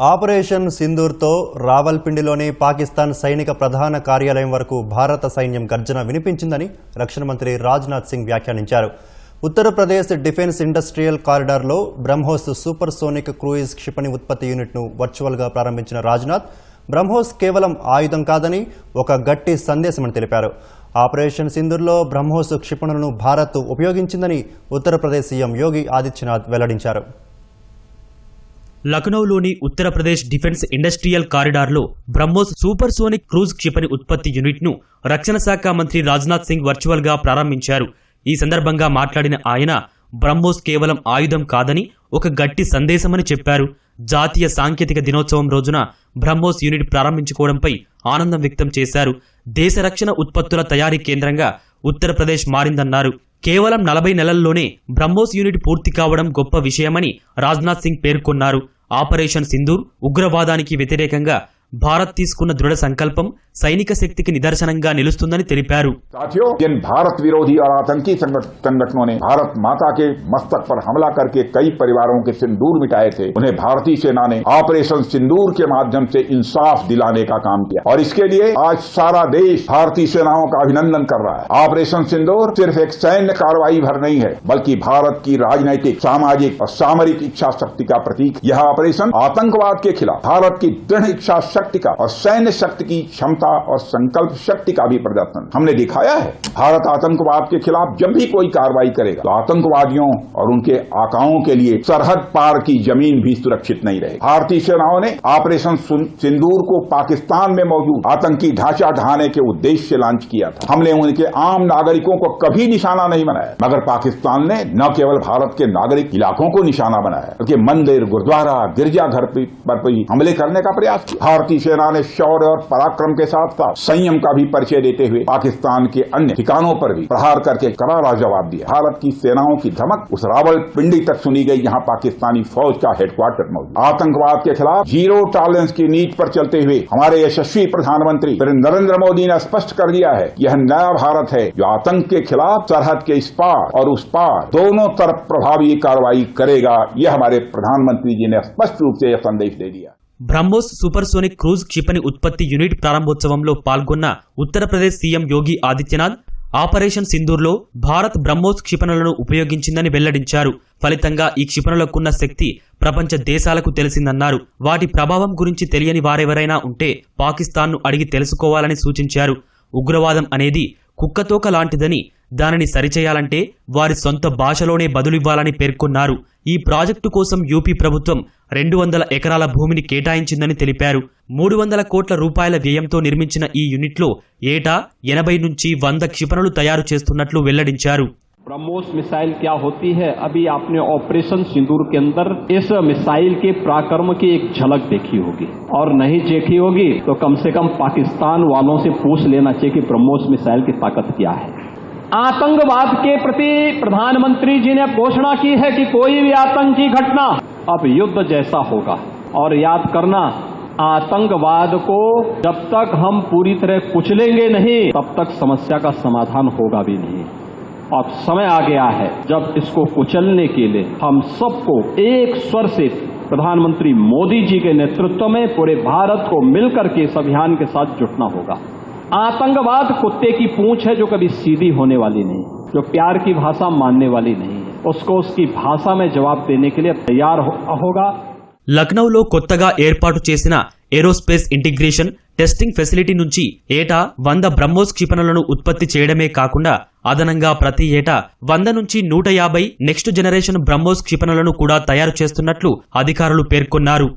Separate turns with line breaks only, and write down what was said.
Operation సింధూర్తో రావల్పిండిలోని Pakistan సైనిక ప్రధాన కార్యాలయం వరకు భారత సైన్యం గర్జన వినిపించిందని రక్షణ మంత్రి రాజ్నాథ్ సింగ్ వ్యాఖ్యానించారు. ఉత్తరప్రదేశ్ డిఫెన్స్ ఇండస్ట్రియల్ కారిడార్లో బ్రహ్మోస్ సూపర్ సోనిక్ క్రూయిజ్ క్షిపణి ఉత్పత్తి యూనిట్ను వర్చువల్గా ప్రారంభించిన రాజ్నాథ్ బ్రహ్మోస్ కేవలం ఆయుధం కాదని ఒక గట్టి సందేశమని తెలిపారు. ఆపరేషన్ సింధూర్లో బ్రహ్మోస్ క్షిపణులను భారత్ ఉపయోగించిందని ఉత్తరప్రదేశ్ సీఎం యోగి ఆదిత్యనాథ్ వెల్లడించారు.
లఖనౌలోని ఉత్తరప్రదేశ్ డిఫెన్స్ ఇండస్ట్రియల్ కారిడార్లో బ్రహ్మోస్ సూపర్ సోనిక్ క్రూజ్ క్షిపణి ఉత్పత్తి యూనిట్ను రక్షణ శాఖ మంత్రి రాజ్నాథ్ సింగ్ వర్చువల్గా ప్రారంభించారు. ఈ సందర్భంగా మాట్లాడిన ఆయన బ్రహ్మోస్ కేవలం ఆయుధం కాదని ఒక గట్టి సందేశమని చెప్పారు. జాతీయ సాంకేతిక దినోత్సవం రోజున బ్రహ్మోస్ యూనిట్ ప్రారంభించుకోవడంపై ఆనందం వ్యక్తం చేశారు. దేశ రక్షణ ఉత్పత్తుల తయారీ కేంద్రంగా ఉత్తరప్రదేశ్ మారిందన్నారు. కేవలం నలభై నెలల్లోనే బ్రహ్మోస్ యూనిట్ పూర్తి కావడం గొప్ప విషయమని రాజ్నాథ్ సింగ్ పేర్కొన్నారు. ఆపరేషన్ సింధూర్ ఉగ్రవాదానికి వ్యతిరేకంగా భారత్ తీసుకున్న దృఢ సంకల్పం సైనిక శక్తికి నిదర్శనంగా నిలుస్తుందని తెలిపారు
साथियों जिन भारत विरोधी और आतंकी संगठ- संगठनों ने भारत माता के मस्तक पर हमला करके कई परिवारों के सिंदूर मिटाए थे उन्हें भारतीय सेना ने ऑपरेशन सिंदूर के माध्यम से इंसाफ दिलाने का काम किया और इसके लिए आज सारा देश भारतीय सेनाओं का अभिनंदन कर रहा है ऑपरेशन सिंदूर सिर्फ एक सैन्य कार्रवाई भर नहीं है बल्कि भारत की राजनैतिक सामाजिक और सामरिक इच्छा शक्ति का प्रतीक यह ऑपरेशन आतंकवाद के खिलाफ भारत की दृढ़ इच्छा शक्ति का और सैन्य शक्ति की क्षमता और संकल्प शक्ति का भी प्रदर्शन हमने दिखाया है। भारत आतंकवाद के खिलाफ जब भी कोई कार्रवाई करेगा तो आतंकवादियों और उनके आकाओं के लिए सरहद पार की ज़मीन भी सुरक्षित नहीं रहेगी। भारतीय सेनाओं ने ऑपरेशन सिंदूर को पाकिस्तान में मौजूद आतंकी ढांचा ढहाने के उद्देश्य से लॉन्च किया था। हमने उनके आम नागरिकों को कभी निशाना नहीं बनाया, मगर पाकिस्तान ने न केवल भारत के नागरिक इलाकों को निशाना बनाया, बल्कि मंदिर, गुरुद्वारा, गिरजाघर पर भी हमले करने का प्रयास किया। भारतीय सेना ने शौर्य और पराक्रम के साथ साथ संयम का भी परिचय देते हुए पाकिस्तान के अन्य ठिकानों पर भी प्रहार करके करारा जवाब दिया। भारत की सेनाओं की धमक उस रावल पिंडी तक सुनी गई। जहाँ पाकिस्तानी फौज का हेडक्वार्टर मौजूद। आतंकवाद के खिलाफ ज़ीरो टॉलरेंस की नीति पर चलते हुए हमारे यशस्वी प्रधानमंत्री नरेंद्र मोदी ने स्पष्ट कर दिया है, यह नया भारत है जो आतंक के खिलाफ सरहद के इस पार और उस पार दोनों तरफ़ प्रभावी कार्रवाई करेगा। यह हमारे प्रधानमंत्री जी ने स्पष्ट रूप से यह संदेश दे दिया।
బ్రహ్మోస్ సూపర్ సోనిక్ క్రూజ్ క్షిపణి ఉత్పత్తి యూనిట్ ప్రారంభోత్సవంలో పాల్గొన్న ఉత్తరప్రదేశ్ సీఎం యోగి ఆదిత్యనాథ్ ఆపరేషన్ సింధూర్లో భారత్ బ్రహ్మోస్ క్షిపణులను ఉపయోగించిందని వెల్లడించారు. ఫలితంగా ఈ క్షిపణులకున్న శక్తి ప్రపంచ దేశాలకు తెలిసిందన్నారు. వాటి ప్రభావం గురించి తెలియని వారెవరైనా ఉంటే పాకిస్తాన్ను అడిగి తెలుసుకోవాలని సూచించారు. ఉగ్రవాదం అనేది కుక్కతోక లాంటిదని దానిని సరిచేయాలంటే వారి సొంత భాషలోనే బదులివ్వాలని పేర్కొన్నారు. ఈ ప్రాజెక్టు కోసం యూపీ ప్రభుత్వం రెండు వందల ఎకరాల భూమిని కేటాయించిందని తెలిపారు. మూడు వందల కోట్ల రూపాయల వ్యయంతో నిర్మించిన ఈ యూనిట్లో ఏటా ఎనభై నుంచి వంద క్షిపణులు తయారు చేస్తున్నట్లు వెల్లడించారు.
ब्रह्मोस मिसाइल क्या होती है? अभी आपने ऑपरेशन सिंदूर के अंदर इस मिसाइल के पराक्रम की एक झलक देखी होगी। और नहीं देखी होगी तो कम से कम पाकिस्तान वालों से पूछ लेना चाहिए कि ब्रह्मोस मिसाइल की ताकत क्या है। आतंकवाद के प्रति प्रधानमंत्री जी ने घोषणा की है कि कोई भी आतंकी घटना अब युद्ध जैसा होगा। और याद करना, आतंकवाद को जब तक हम पूरी तरह कुचलेंगे नहीं, तब तक समस्या का समाधान होगा भी नहीं। अब समय आ गया है जब इसको कुचलने के लिए हम सबको एक स्वर से प्रधानमंत्री मोदी जी के नेतृत्व में पूरे भारत को मिलकर के इस अभियान के साथ जुटना होगा आतंकवाद कुत्ते की पूंछ है जो कभी सीधी होने वाली नहीं जो प्यार की भाषा मानने वाली नहीं है उसको उसकी भाषा में जवाब देने के लिए तैयार हो, होगा
లక్నౌలో కొత్తగా ఏర్పాటు చేసిన ఏరోస్పేస్ ఇంటిగ్రేషన్ టెస్టింగ్ ఫెసిలిటీ నుంచి ఏటా వంద బ్రహ్మోస్ క్షిపణులను ఉత్పత్తి చేయడమే కాకుండా అదనంగా ప్రతి ఏటా వంద నుంచి నూట యాభై నెక్స్ట్ జనరేషన్ బ్రహ్మోస్ క్షిపణులను కూడా తయారు చేస్తున్నట్లు అధికారులు పేర్కొన్నారు.